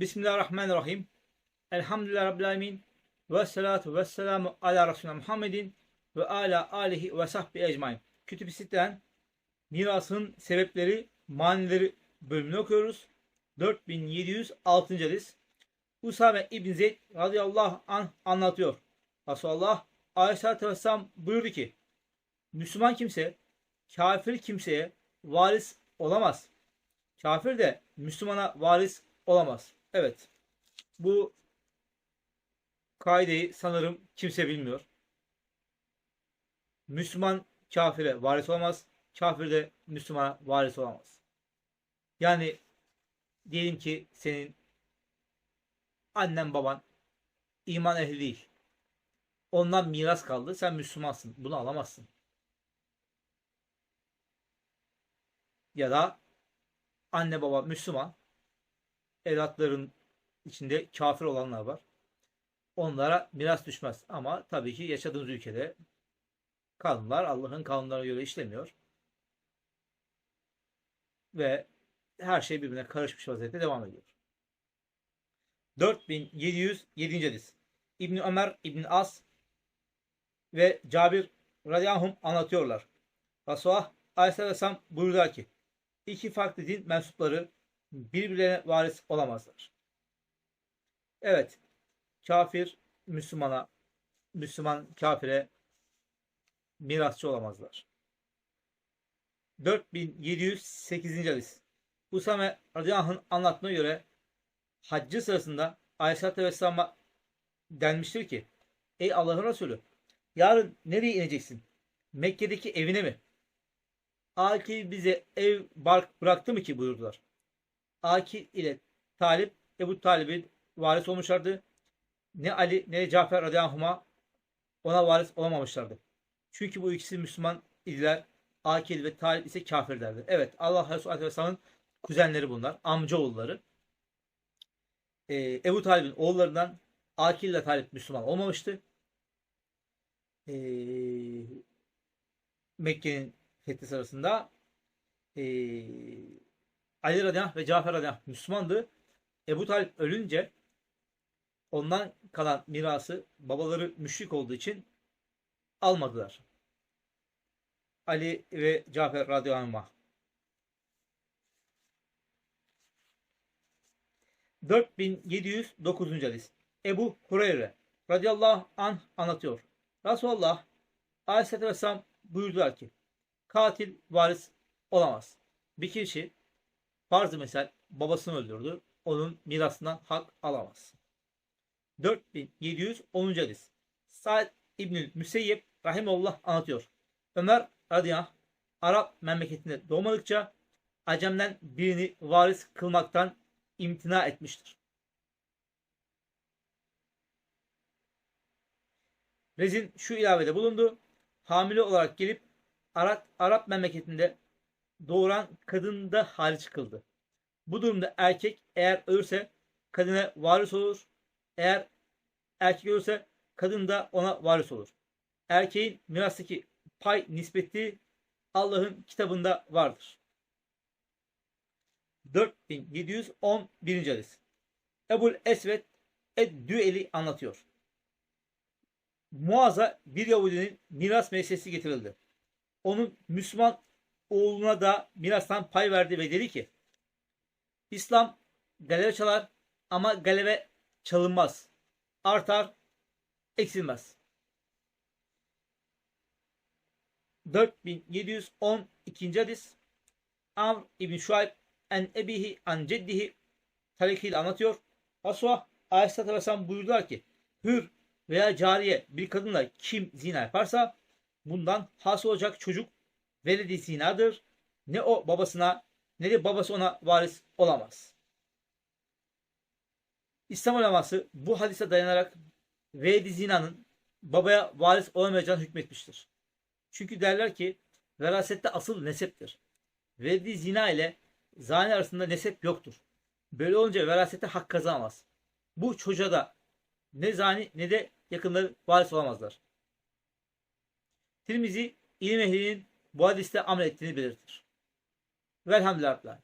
Bismillahirrahmanirrahim. Elhamdülillah Rabbil Alemin. Ve salatu ve selamu ala Resulüne Muhammedin ve ala alihi ve sahbihi ecmain. Kütüb-i Sitte'den mirasın sebepleri, manileri bölümünü okuyoruz. 4706. hadis. Usame İbn Zeyd radıyallahu anh anlatıyor. Resulullah aleyhissalatü vesselam buyurdu ki Müslüman kimse kafir kimseye varis olamaz. Kafir de Müslümana varis olamaz. Evet. Bu kaideyi sanırım kimse bilmiyor. Müslüman kafire varis olamaz. Kafir de Müslümana varis olamaz. Yani diyelim ki senin annen baban iman ehli değil. Ondan miras kaldı. Sen Müslümansın. Bunu alamazsın. Ya da anne baba Müslüman evlatların içinde kafir olanlar var. Onlara miras düşmez. Ama tabii ki yaşadığımız ülkede kanunlar Allah'ın kanunlarına göre işlemiyor. Ve her şey birbirine karışmış vaziyette devam ediyor. 4707. hadis. İbn Ömer, İbn As ve Cabir radıyallahu anlatıyorlar. Resulullah aleyhisselam buyurdular ki iki farklı din mensupları birbirlerine varis olamazlar. Evet, kafir Müslümana, Müslüman kafire mirasçı olamazlar. 4708. hadis. Usame radıyallahu anlatmaya göre haccı sırasında Aleyhisselatü Vesselam'a denmiştir ki Ey Allah'ın Resulü yarın nereye ineceksin? Mekke'deki evine mi? Akil bize ev bark bıraktı mı ki buyurdular. Akil ile Talip Ebu Talib'in varis olmuşlardı. Ne Ali ne Cafer radıyallahu ona varis olamamışlardı. Çünkü bu ikisi Müslüman idiler. Akil ve Talip ise kafirlerdi. Evet Allah Resulü Aleyhisselam'ın kuzenleri bunlar. Amca oğulları. Ee, Ebu Talib'in oğullarından Akil ile Talip Müslüman olmamıştı. Ee, Mekke'nin fethi sırasında ee, Ali radıyallahu ve Cafer radıyallahu Müslümandı. Ebu Talip ölünce ondan kalan mirası babaları müşrik olduğu için almadılar. Ali ve Cafer radıyallahu anh. 4709. hadis. Ebu Hureyre radıyallahu anh anlatıyor. Resulullah aleyhissalatü vesselam buyurdular ki katil varis olamaz. Bir kişi farz-ı misal babasını öldürdü. Onun mirasından hak alamaz. 4710. hadis. Sa'd İbnül Müseyyep Rahimullah anlatıyor. Ömer radıyallahu Arap memleketinde doğmadıkça Acem'den birini varis kılmaktan imtina etmiştir. Rezin şu ilavede bulundu. Hamile olarak gelip Arap, Arap memleketinde doğuran kadın da hariç kıldı. Bu durumda erkek eğer ölürse kadına varis olur. Eğer erkek ölürse kadın da ona varis olur. Erkeğin mirastaki pay nispeti Allah'ın kitabında vardır. 4711. hadis. Ebul Esved Ed-Düeli anlatıyor. Muaz'a bir Yahudinin miras meselesi getirildi. Onun Müslüman oğluna da mirastan pay verdi ve dedi ki İslam galebe çalar ama galebe çalınmaz. Artar, eksilmez. 4712. hadis Amr İbn Şuayb en ebihi an ceddihi tarikiyle anlatıyor. Resulullah Aleyhisselatü Vesselam buyurdular ki hür veya cariye bir kadınla kim zina yaparsa bundan hasıl olacak çocuk veledi zinadır. Ne o babasına ne de babası ona varis olamaz. İslam uleması bu hadise dayanarak veledi zinanın babaya varis olamayacağını hükmetmiştir. Çünkü derler ki verasette asıl neseptir. Veledi zina ile zani arasında nesep yoktur. Böyle olunca verasete hak kazanamaz. Bu çocuğa da ne zani ne de yakınları varis olamazlar. Tirmizi ilim ehlinin bu hadiste amel ettiğini belirtir. Velhamdülillah.